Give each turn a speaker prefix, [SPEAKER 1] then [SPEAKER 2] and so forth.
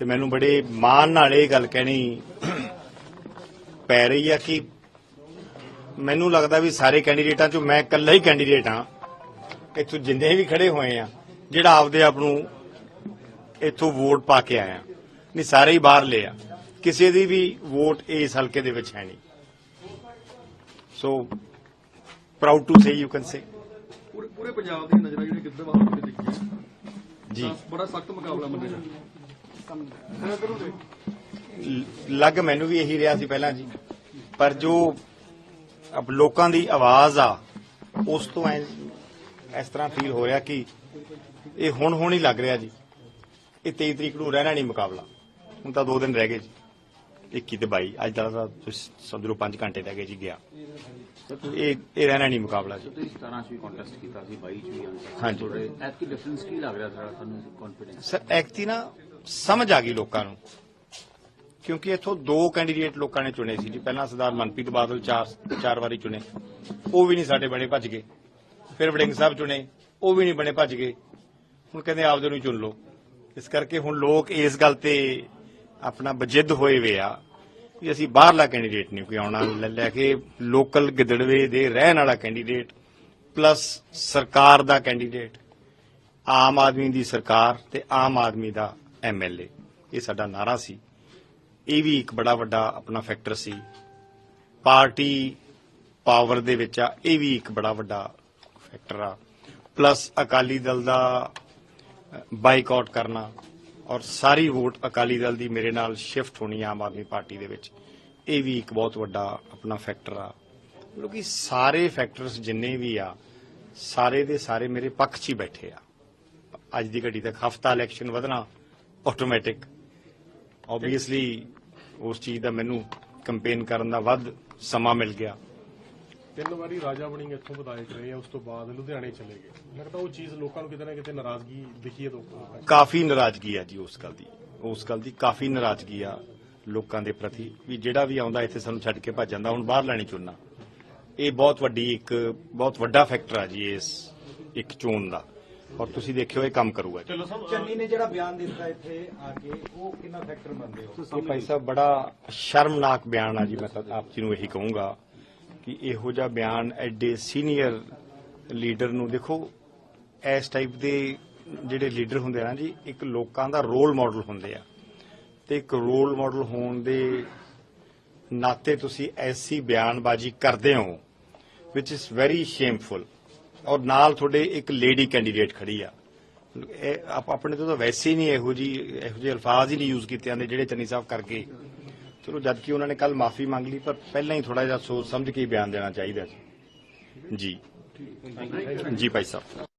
[SPEAKER 1] ਤੇ ਮੈਨੂੰ ਬੜੇ ਮਾਣ ਨਾਲ ਇਹ ਗੱਲ ਕਹਿਣੀ ਪੈ ਰਹੀ ਆ ਕਿ ਮੈਨੂੰ ਲੱਗਦਾ ਵੀ ਸਾਰੇ ਕੈਂਡੀਡੇਟਾਂ ਚੋਂ ਮੈਂ ਇਕੱਲਾ ਹੀ ਕੈਂਡੀਡੇਟ ਹਾਂ। ਇੱਥੋਂ ਜਿੰਨੇ ਵੀ ਖੜੇ ਹੋਏ ਆ ਜਿਹੜਾ ਆਪਦੇ ਆਪ ਨੂੰ ਇੱਥੋਂ ਵੋਟ ਪਾ ਕੇ ਆਇਆ। ਨਹੀਂ ਸਾਰੇ ਹੀ ਬਾਹਰ ਲਏ ਆ। ਕਿਸੇ ਦੀ ਵੀ ਵੋਟ ਇਸ ਹਲਕੇ ਦੇ ਵਿੱਚ ਹੈ ਨਹੀਂ। So proud to say you can say
[SPEAKER 2] ਪੂਰੇ ਪੰਜਾਬ ਦੀ ਨਜ਼ਰ ਜਿਹੜੀ ਗਿੱਦੜਬਾਹਾ ਤੇ ਦੇਖੀ
[SPEAKER 1] ਜੀ।
[SPEAKER 2] ਬੜਾ ਸਖਤ ਮੁਕਾਬਲਾ ਮੰਨਿਆ ਜਾਂਦਾ।
[SPEAKER 1] ਲੱਗ ਮੈਨੂੰ ਵੀ ਇਹੀ ਰਿਹਾ ਸੀ ਪਹਿਲਾਂ ਜੀ। ਪਰ ਜੋ ਅਬ ਲੋਕਾਂ ਦੀ ਆਵਾਜ਼ ਆ ਉਸ ਤੋਂ ਐ ਇਸ ਤਰ੍ਹਾਂ ਫੀਲ ਹੋ ਰਿਹਾ ਕਿ ਇਹ ਹੁਣ ਹੁਣ ਹੀ ਲੱਗ ਰਿਹਾ ਜੀ। ਇਹ 23 ਤਰੀਕ ਨੂੰ ਰਹਿਣਾ ਨਹੀਂ ਮੁਕਾਬਲਾ। ਹੁਣ ਤਾਂ 2 ਦਿਨ ਰਹਿ ਗਏ ਜੀ। 21 ਤੇ 22 ਅੱਜ ਦਾ ਤਾਂ ਸਮਝੋ 5 ਘੰਟੇ ਰਹਿ ਗਏ ਜੀ ਗਿਆ। ਇਹ ਇਹ ਰਹਿਣਾ ਨਹੀਂ ਮੁਕਾਬਲਾ ਜੀ।
[SPEAKER 3] ਤੁਸੀਂ 17 ਚ ਵੀ ਕੰਟੈਸਟ ਕੀਤਾ ਸੀ 22 ਚ ਵੀ
[SPEAKER 1] ਹਾਂਜੀ।
[SPEAKER 3] ਐਤਕੀ ਡਿਫਰੈਂਸ ਕੀ ਲੱਗ ਰਿਹਾ ਸਾਰਾ ਤੁਹਾਨੂੰ ਕੌਨਫੀਡੈਂਸ
[SPEAKER 1] ਸਰ ਐਕਤੀ ਨਾ ਸਮਝ ਆ ਗਈ ਲੋਕਾਂ ਨੂੰ। ਕਿਉਂਕਿ ਇੱਥੋਂ ਦੋ ਕੈਂਡੀਡੇਟ ਲੋਕਾਂ ਨੇ ਚੁਣੇ ਸੀ ਜੀ। ਪਹਿਲਾਂ ਸਰਦਾਰ ਮਨਪ੍ਰੀਤ ਬਾਦਲ ਚਾਰ ਚਾਰ ਵਾਰੀ ਚੁਣੇ। ਉਹ ਵੀ ਨਹੀਂ ਸਾਡੇ ਬਣੇ, ਭੱਜ ਗਏ। ਫਿਰ ਵੜਿੰਗ ਸਾਹਿਬ ਚੁਣੇ, ਉਹ ਵੀ ਨਹੀਂ ਬਣੇ, ਭੱਜ ਗਏ। ਹੁਣ ਕਹਿੰਦੇ ਆਪਦੇ ਨੂੰ ਚੁਣ ਲਓ। ਇਸ ਕਰਕੇ ਹੁਣ ਲੋਕ ਇਸ ਗੱਲ ਤੇ ਆਪਣਾ ਬਜਿੱਦ ਹੋਏ ਵੇ ਆ ਵੀ ਅਸੀਂ ਬਾਹਰਲਾ ਕੈਂਡੀਡੇਟ ਨਹੀਂ ਕੋਈ ਆਉਣਾ। ਲੈ ਕੇ ਲੋਕਲ ਗਿੱਦੜਵੇ ਦੇ ਰਹਿਣ ਵਾਲਾ ਕੈਂਡੀਡੇਟ ਪਲੱਸ ਸਰਕਾਰ ਦਾ ਕੈਂਡੀਡੇਟ ਆਮ ਆਦਮੀ ਦੀ ਸਰਕਾਰ ਤੇ ਆਮ ਆਦਮੀ ਦਾ ਐਮਐਲਏ ਇਹ ਸਾਡਾ ਨਾਰਾ ਸੀ। ਇਹ ਵੀ ਇੱਕ ਬੜਾ ਵੱਡਾ ਆਪਣਾ ਫੈਕਟਰ ਸੀ। ਪਾਰਟੀ ਪਾਵਰ ਦੇ ਵਿੱਚ ਆ, ਇਹ ਵੀ ਇੱਕ ਬੜਾ ਵੱਡਾ ਫੈਕਟਰ ਆ। ਪਲੱਸ ਅਕਾਲੀ ਦਲ ਦਾ ਬਾਈਕਾਟ ਕਰਨਾ ਔਰ ਸਾਰੀ ਵੋਟ ਅਕਾਲੀ ਦਲ ਦੀ ਮੇਰੇ ਨਾਲ ਸ਼ਿਫਟ ਹੋਣੀ ਆਮ ਆਦਮੀ ਪਾਰਟੀ ਦੇ ਵਿੱਚ, ਇਹ ਵੀ ਇੱਕ ਬਹੁਤ ਵੱਡਾ ਆਪਣਾ ਫੈਕਟਰ ਆ। ਮਤਲਬ ਕਿ ਸਾਰੇ ਫੈਕਟਰਸ ਜਿੰਨੇ ਵੀ ਆ, ਸਾਰੇ ਦੇ ਸਾਰੇ ਮੇਰੇ ਪੱਖ 'ਚ ਹੀ ਬੈਠੇ ਆ। ਅੱਜ ਦੀ ਘੜੀ ਤੱਕ ਹਫਤਾ ਇਲੈਕਸ਼ਨ ਵਧਣਾ ਆਟੋਮੈਟਿਕ ਆਬਵੀਅਸਲੀ ਉਸ ਚੀਜ਼ ਦਾ ਮੈਨੂੰ ਕੈਂਪੇਨ ਕਰਨ ਦਾ ਵੱਧ ਸਮਾਂ ਮਿਲ ਗਿਆ।
[SPEAKER 4] ਤਿੰਨ ਵਾਰੀ ਰਾਜਾ ਬਣੀ ਇੱਥੋਂ ਵਿਧਾਇਕ ਰਹੇ ਆ ਉਸ ਤੋਂ ਬਾਅਦ ਲੁਧਿਆਣੇ ਚਲੇ ਗਏ। ਲੱਗਦਾ ਉਹ ਚੀਜ਼ ਲੋਕਾਂ ਨੂੰ ਕਿਤੇ ਨਾ ਕਿਤੇ ਨਾਰਾਜ਼ਗੀ ਦਿਖੀ ਹੈ ਲੋਕਾਂ
[SPEAKER 1] ਕਾਫੀ ਨਾਰਾਜ਼ਗੀ ਆ ਜੀ ਉਸ ਗੱਲ ਦੀ। ਉਸ ਗੱਲ ਦੀ ਕਾਫੀ ਨਾਰਾਜ਼ਗੀ ਆ ਲੋਕਾਂ ਦੇ ਪ੍ਰਤੀ ਵੀ ਜਿਹੜਾ ਵੀ ਆਉਂਦਾ ਇੱਥੇ ਸਾਨੂੰ ਛੱਡ ਕੇ ਭੱਜ ਜਾਂਦਾ ਹੁਣ ਬਾਹਰ ਲੈਣੀ ਚੁਣਨਾ। ਇਹ ਬਹੁਤ ਵੱਡੀ ਇੱਕ ਬਹੁਤ ਵੱਡਾ ਫੈਕਟਰ ਆ ਜੀ ਇਸ ਇੱਕ ਚੋਣ ਦਾ। ਔਰ ਤੁਸੀਂ ਦੇਖਿਓ ਇਹ ਕੰਮ ਕਰੂਗਾ। ਜੀ
[SPEAKER 5] ਚੰਨੀ ਨੇ ਜਿਹੜਾ ਬਿਆਨ ਦਿੱਤਾ ਇੱਥੇ ਆ ਕੇ ਉਹ ਕਿੰਨਾ ਫੈਕਟਰ ਮੰਨਦੇ ਹੋ?
[SPEAKER 1] ਇਹ ਭਾਈ ਸਾਹਿਬ ਬੜਾ ਸ਼ਰਮਨਾਕ ਬਿਆਨ ਆ ਜੀ ਮੈਂ ਤਾਂ ਆਪ ਜੀ ਨੂੰ ਇਹੀ ਕਹੂੰਗਾ ਕਿ ਇਹੋ ਜਿਹਾ ਬਿਆਨ ਐਡੇ ਸੀਨੀਅਰ ਲੀਡਰ ਨੂੰ ਦੇਖੋ ਇਸ ਟਾਈਪ ਦੇ ਜਿਹੜੇ ਲੀਡਰ ਹੁੰਦੇ ਆ ਨਾ ਜੀ ਇੱਕ ਲੋਕਾਂ ਦਾ ਰੋਲ ਮਾਡਲ ਹੁੰਦੇ ਆ। ਤੇ ਇੱਕ ਰੋਲ ਮਾਡਲ ਹੋਣ ਦੇ ਨਾਤੇ ਤੁਸੀਂ ਐਸੀ ਬਿਆਨਬਾਜ਼ੀ ਕਰਦੇ ਹੋ ਵਿਚ ਇਜ਼ ਵੈਰੀ ਸ਼ੇਮਫੁਲ ਔਰ ਨਾਲ ਤੁਹਾਡੇ ਇੱਕ ਲੇਡੀ ਕੈਂਡੀਡੇਟ ਖੜੀ ਆ। ਇਹ ਆਪ- ਆਪਣੇ ਤੋਂ ਤਾਂ ਵੈਸੇ ਹੀ ਨਹੀਂ ਇਹੋ ਜੀ ਇਹੋ ਜਿਹੇ ਅਲਫਾਜ਼ ਹੀ ਨਹੀਂ ਯੂਜ਼ ਕੀਤੇ ਜਾਂਦੇ ਜਿਹੜੇ ਚੰਨੀ ਸਾਹਿਬ ਕਰਕੇ। ਚਲੋ ਜਦਕਿ ਉਹਨਾਂ ਨੇ ਕੱਲ ਮਾਫੀ ਮੰਗ ਲਈ, ਪਰ ਪਹਿਲਾਂ ਹੀ ਥੋੜਾ ਜਿਹਾ ਸੋਚ ਸਮਝ ਕੇ ਹੀ ਬਿਆਨ ਦੇਣਾ ਚਾਹੀਦਾ ਸੀ। ਜੀ। ਜੀ ਭਾਈ ਸਾਹਿਬ।